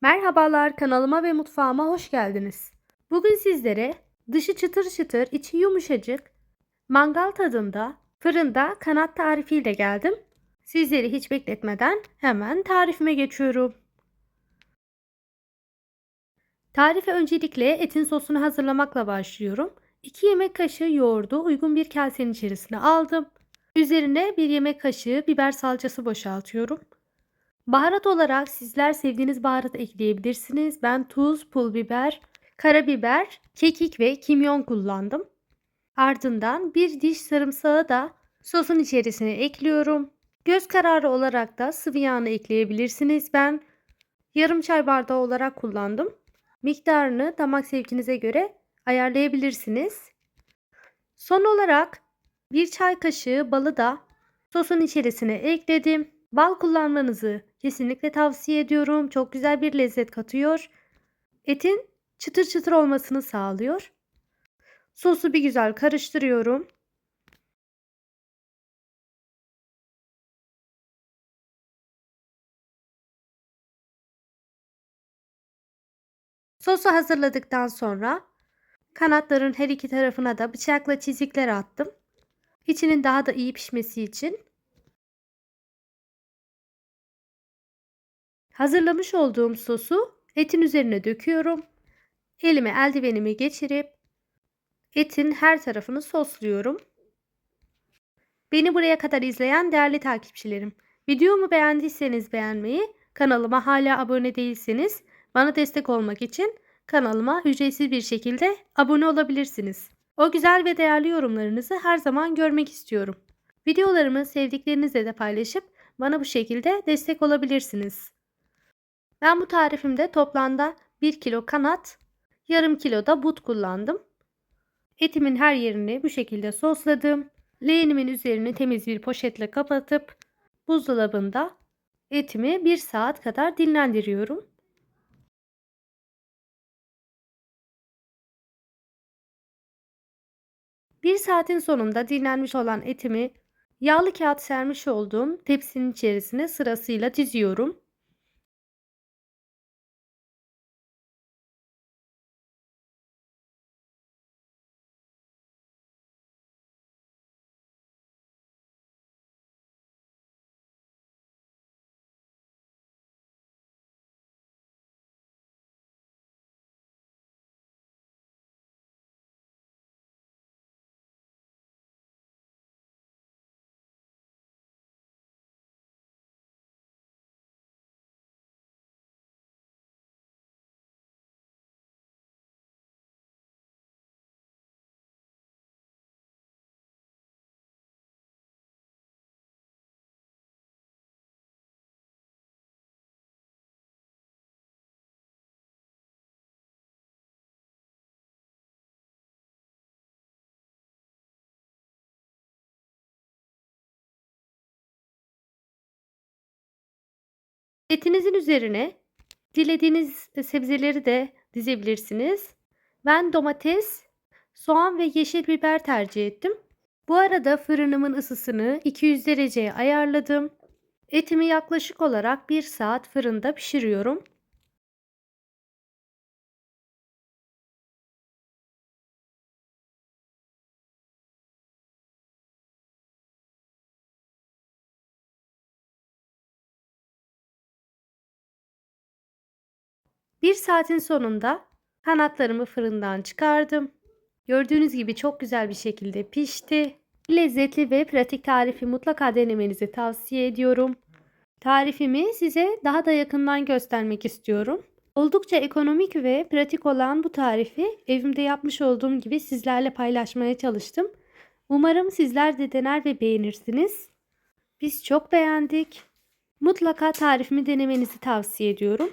Merhabalar kanalıma ve mutfağıma hoş geldiniz. Bugün sizlere dışı çıtır çıtır, içi yumuşacık, mangal tadında, fırında kanat tarifiyle geldim. Sizleri hiç bekletmeden hemen tarifime geçiyorum. Tarife öncelikle etin sosunu hazırlamakla başlıyorum. 2 yemek kaşığı yoğurdu uygun bir kasenin içerisine aldım. Üzerine 1 yemek kaşığı biber salçası boşaltıyorum. Baharat olarak sizler sevdiğiniz baharat ekleyebilirsiniz. Ben tuz, pul biber, karabiber, kekik ve kimyon kullandım. Ardından bir diş sarımsağı da sosun içerisine ekliyorum. Göz kararı olarak da sıvı yağını ekleyebilirsiniz. Ben yarım çay bardağı olarak kullandım. Miktarını damak zevkinize göre ayarlayabilirsiniz. Son olarak bir çay kaşığı balı da sosun içerisine ekledim. Bal kullanmanızı kesinlikle tavsiye ediyorum. Çok güzel bir lezzet katıyor. Etin çıtır çıtır olmasını sağlıyor. Sosu bir güzel karıştırıyorum. Sosu hazırladıktan sonra kanatların her iki tarafına da bıçakla çizikler attım. İçinin daha da iyi pişmesi için. Hazırlamış olduğum sosu etin üzerine döküyorum. Elime eldivenimi geçirip etin her tarafını sosluyorum. Beni buraya kadar izleyen değerli takipçilerim, videomu beğendiyseniz beğenmeyi, kanalıma hala abone değilseniz bana destek olmak için kanalıma ücretsiz bir şekilde abone olabilirsiniz. O güzel ve değerli yorumlarınızı her zaman görmek istiyorum. Videolarımı sevdiklerinizle de paylaşıp bana bu şekilde destek olabilirsiniz. Ben bu tarifimde toplamda 1 kilo kanat, yarım kilo da but kullandım. Etimin her yerini bu şekilde sosladım. Leğenimin üzerini temiz bir poşetle kapatıp buzdolabında etimi 1 saat kadar dinlendiriyorum. Bir saatin sonunda dinlenmiş olan etimi yağlı kağıt sermiş olduğum tepsinin içerisine sırasıyla diziyorum. Etinizin üzerine dilediğiniz sebzeleri de dizebilirsiniz. Ben domates, soğan ve yeşil biber tercih ettim. Bu arada fırınımın ısısını 200 dereceye ayarladım. Etimi yaklaşık olarak 1 saat fırında pişiriyorum. Bir saatin sonunda kanatlarımı fırından çıkardım. Gördüğünüz gibi çok güzel bir şekilde pişti. Lezzetli ve pratik tarifi mutlaka denemenizi tavsiye ediyorum. Tarifimi size daha da yakından göstermek istiyorum. Oldukça ekonomik ve pratik olan bu tarifi evimde yapmış olduğum gibi sizlerle paylaşmaya çalıştım. Umarım sizler de dener ve beğenirsiniz. Biz çok beğendik. Mutlaka tarifimi denemenizi tavsiye ediyorum.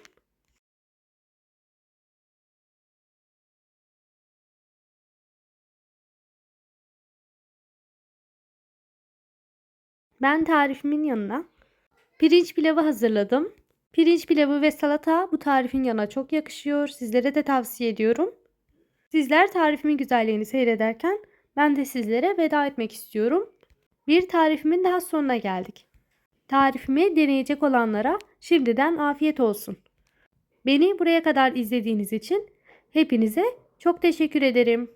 Ben tarifimin yanına pirinç pilavı hazırladım. Pirinç pilavı ve salata bu tarifin yanına çok yakışıyor. Sizlere de tavsiye ediyorum. Sizler tarifimin güzelliğini seyrederken ben de sizlere veda etmek istiyorum. Bir tarifimin daha sonuna geldik. Tarifimi deneyecek olanlara şimdiden afiyet olsun. Beni buraya kadar izlediğiniz için hepinize çok teşekkür ederim.